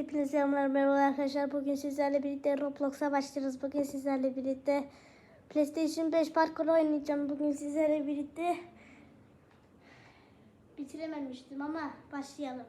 Hepinize selamlar merhaba arkadaşlar. Bugün sizlerle birlikte Roblox'a başlıyoruz. Bugün sizlerle birlikte PlayStation 5 parkur oynayacağım. Bugün sizlerle birlikte bitirememiştim ama başlayalım.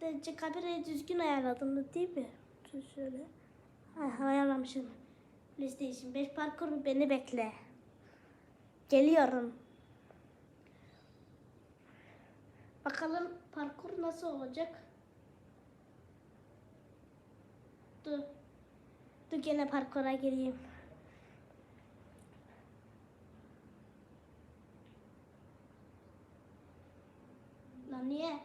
Çünkü kamerayı düzgün ayarladım değil mi? Şöyle. Ha, ayarlamışım. PlayStation 5 parkuru beni bekle. Geliyorum. Bakalım parkur nasıl olacak? Dur. Dur gene parkura gireyim. Lan niye?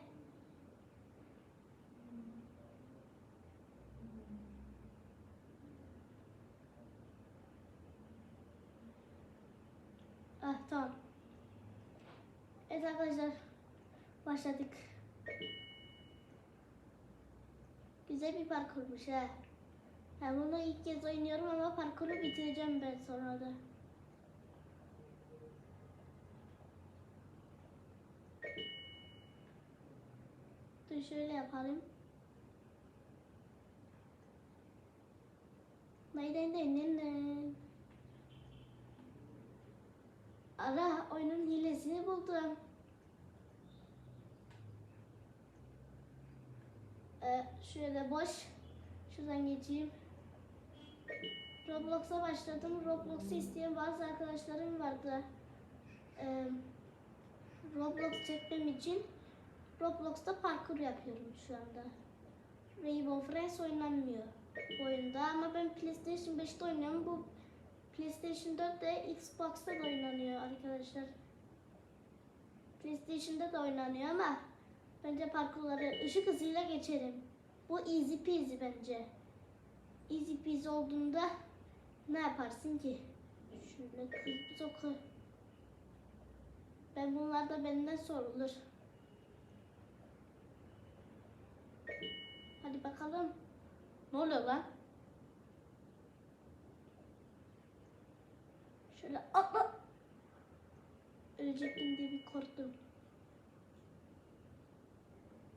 Ah tamam. Evet arkadaşlar. Başladık. Güzel bir parkurmuş ha. Ben bunu ilk kez oynuyorum ama parkuru bitireceğim ben sonra da. Dur şöyle yapalım. Neyden neyden Ara oyunun hilesini buldum. Ee, şöyle boş. Şuradan geçeyim. Roblox'a başladım. Roblox'u isteyen bazı arkadaşlarım vardı. Ee, Roblox çekmem için Roblox'ta parkur yapıyorum şu anda. Rainbow Friends oynanmıyor oyunda ama ben PlayStation 5'te oynuyorum. Bu PlayStation 4'te Xbox'ta da oynanıyor arkadaşlar. PlayStation'da da oynanıyor ama bence parkurları ışık hızıyla geçerim. Bu easy peasy bence. Easy peasy olduğunda ne yaparsın ki? Şöyle kız oku. Ben bunlar da benden sorulur. Hadi bakalım. Ne oluyor lan? Şöyle atla. Ölecektim diye bir korktum.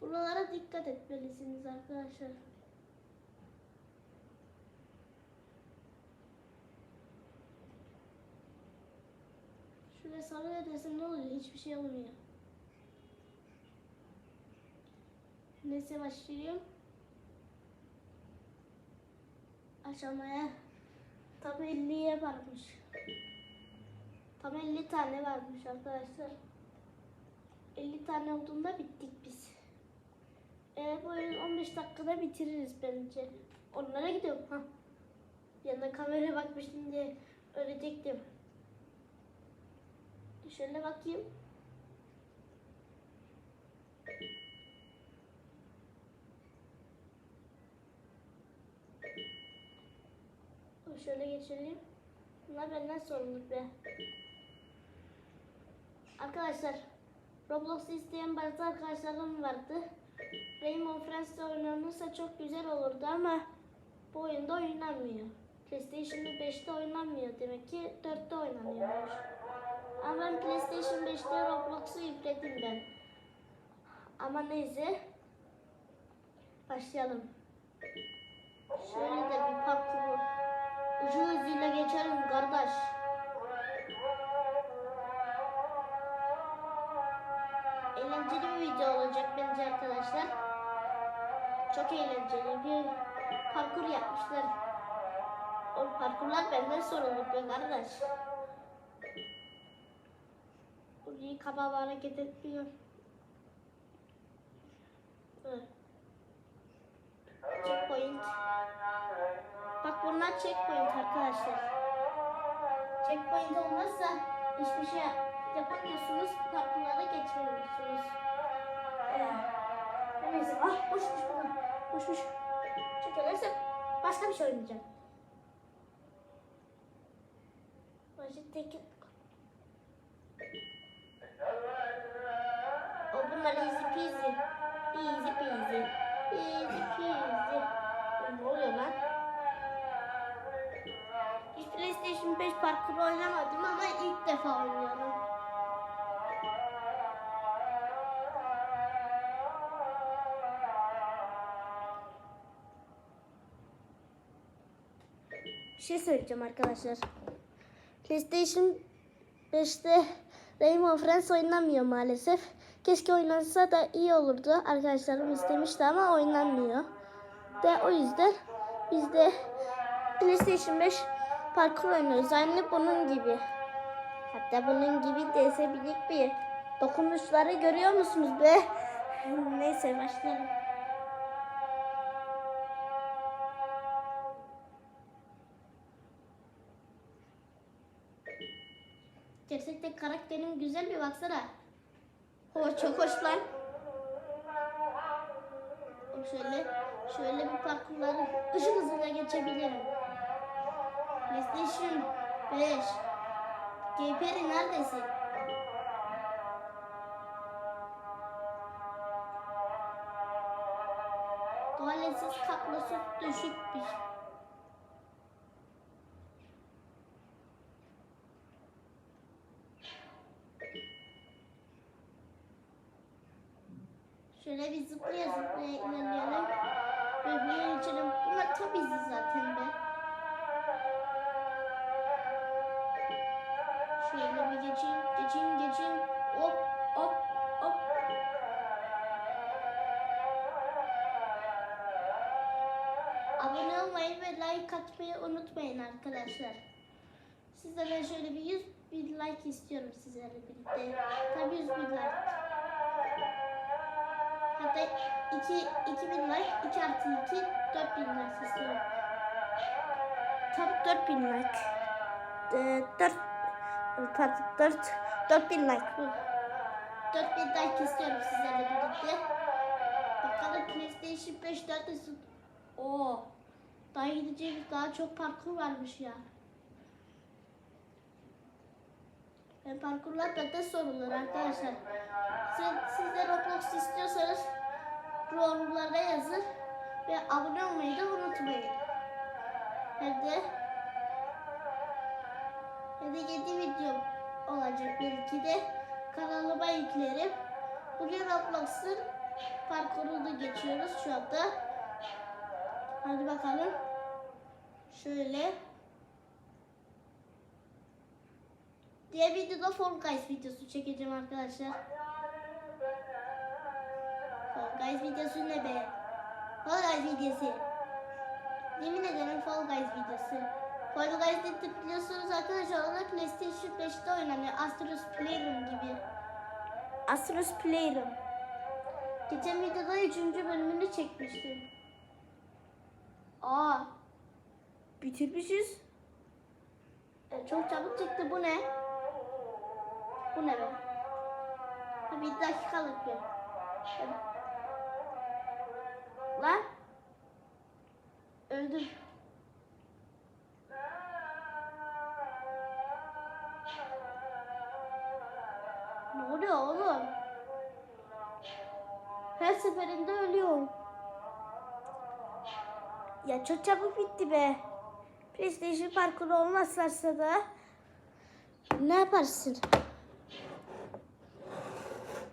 Buralara dikkat etmelisiniz arkadaşlar. Şöyle sarı desem ne oluyor? Hiçbir şey olmuyor. Neyse başlıyorum. Aşamaya tam 50'ye varmış. Tam 50 tane varmış arkadaşlar. 50 tane olduğunda bittik biz. Ee, bu oyunu 15 dakikada bitiririz bence. Onlara gidiyorum. Ha. Yanına kameraya bakmıştım diye ölecektim. Şöyle bakayım. Şöyle geçelim. Bunlar benden sorumluluk be. Arkadaşlar Roblox isteyen bazı arkadaşlarım vardı. Rainbow Friends'te oynanırsa çok güzel olurdu ama bu oyunda oynanmıyor. PlayStation 5'te oynanmıyor demek ki 4'te oynanıyormuş. Ama ben PlayStation 5'te Roblox'u yükledim ben. Ama neyse. Başlayalım. Şöyle de bir parkuru ucu hızıyla geçelim kardeş. Eğlenceli bir video olacak bence arkadaşlar. Çok eğlenceli bir parkur yapmışlar. O parkurlar benden sorumluluk be kardeş. Burayı kaba hareket etmiyor. Checkpoint. Bak bunlar checkpoint arkadaşlar. Checkpoint olmazsa hiçbir şey yapamıyorsunuz. Parkurlara geçmiyorsunuz. Evet. Neyse. Ah boşmuş bana. Boşmuş. Çekerlerse başka bir şey oynayacağım. Başka tek PlayStation 5 parkuru oynamadım ama ilk defa oynuyorum. Bir şey söyleyeceğim arkadaşlar. PlayStation 5'te Rainbow Friends oynanmıyor maalesef. Keşke oynansa da iyi olurdu. Arkadaşlarım istemişti ama oynanmıyor. De o yüzden biz de PlayStation 5 parkur oynuyoruz. Aynı bunun gibi. Hatta bunun gibi desebilecek bir dokunuşları görüyor musunuz be? Neyse başlayalım. Gerçekten karakterim güzel bir baksana. O çok hoş lan. Şöyle şöyle bir parkurları ışık hızıyla geçebilirim. PlayStation 5 GPR neredesin? Tuvaletsiz kablosu düşükmüş. Şöyle bir zıplaya zıplaya ilerleyelim. Ve geçelim. Bunlar izi zaten be. Like atmayı unutmayın arkadaşlar. Sizlerden şöyle bir 100 bir like istiyorum sizlerle birlikte. Tabii 100 bin like. Hatta 2 2000 like, 2 artı 2 4000 like istiyorum. Tam 4000 like. Ee, 4 pardon 4 4000 like bu. 4000 like istiyorum sizlerle birlikte. Bakalım PlayStation 5 neredesin? Oo. Daha gideceğimiz daha çok parkur varmış ya. Ben parkurlar bende sorulur arkadaşlar. Siz, siz de Roblox istiyorsanız yorumlara yazın ve abone olmayı da unutmayın. Hem de yeni video olacak belki de kanalıma yüklerim. Bugün Roblox'ın parkurunu geçiyoruz şu anda. Hadi bakalım. Şöyle. Diğer videoda Fall Guys videosu çekeceğim arkadaşlar. Fall Guys videosu ne be? Fall Guys videosu. Yemin ederim Fall Guys videosu. Fall Guys'ı biliyorsunuz arkadaşlar onlar PlayStation 5'te oynanıyor. Astros Playroom gibi. Astros Playroom. Geçen videoda 3. bölümünü çekmiştim. Aa. Bitirmişiz. E, çok çabuk çıktı. Bu ne? Bu ne be? Bir dakikalık bir. Lan. Öldüm. Ne oluyor oğlum? Her seferinde ölüyorum. Ya çok çabuk bitti be. PlayStation parkuru olmazsa da ne yaparsın?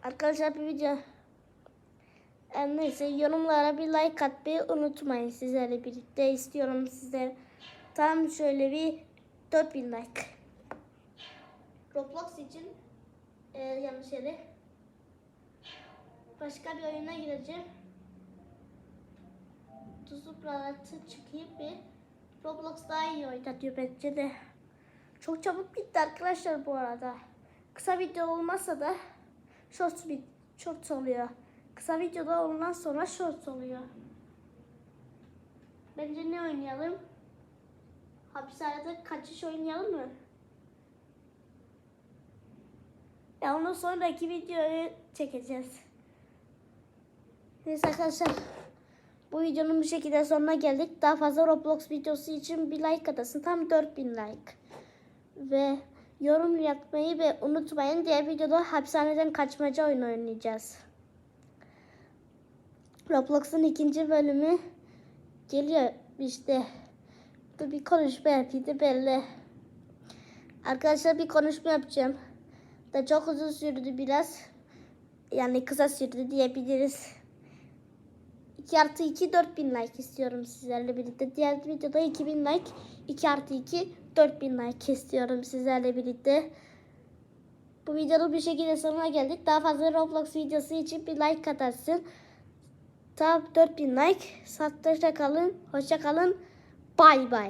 Arkadaşlar bir video. Ee, neyse yorumlara bir like atmayı unutmayın. Sizlerle birlikte istiyorum size tam şöyle bir 4000 like. Roblox için e, yanlış yere. Başka bir oyuna gireceğim. Tuzlu Pralat'ı çıkayım bir Roblox daha iyi oynatıyor bence de çok çabuk bitti arkadaşlar bu arada kısa video olmazsa da short, bit- short oluyor Kısa videoda ondan sonra short oluyor. Bence ne oynayalım? Hapishanede kaçış oynayalım mı? Ya ondan sonraki videoyu çekeceğiz. Neyse arkadaşlar. Bu videonun bu şekilde sonuna geldik. Daha fazla Roblox videosu için bir like atasın. Tam 4000 like. Ve yorum yapmayı ve unutmayın. Diğer videoda hapishaneden kaçmaca oyunu oynayacağız. Roblox'un ikinci bölümü geliyor işte. Dur bir konuşma yapayım da belli. Arkadaşlar bir konuşma yapacağım. Da çok uzun sürdü biraz. Yani kısa sürdü diyebiliriz. 2 artı 2 4000 like istiyorum sizlerle birlikte. Diğer videoda 2000 like 2 artı 2 4000 like istiyorum sizlerle birlikte. Bu videonun bir şekilde sonuna geldik. Daha fazla Roblox videosu için bir like atarsın. Tam 4000 like. Satışta kalın. Hoşça kalın. Bay bay.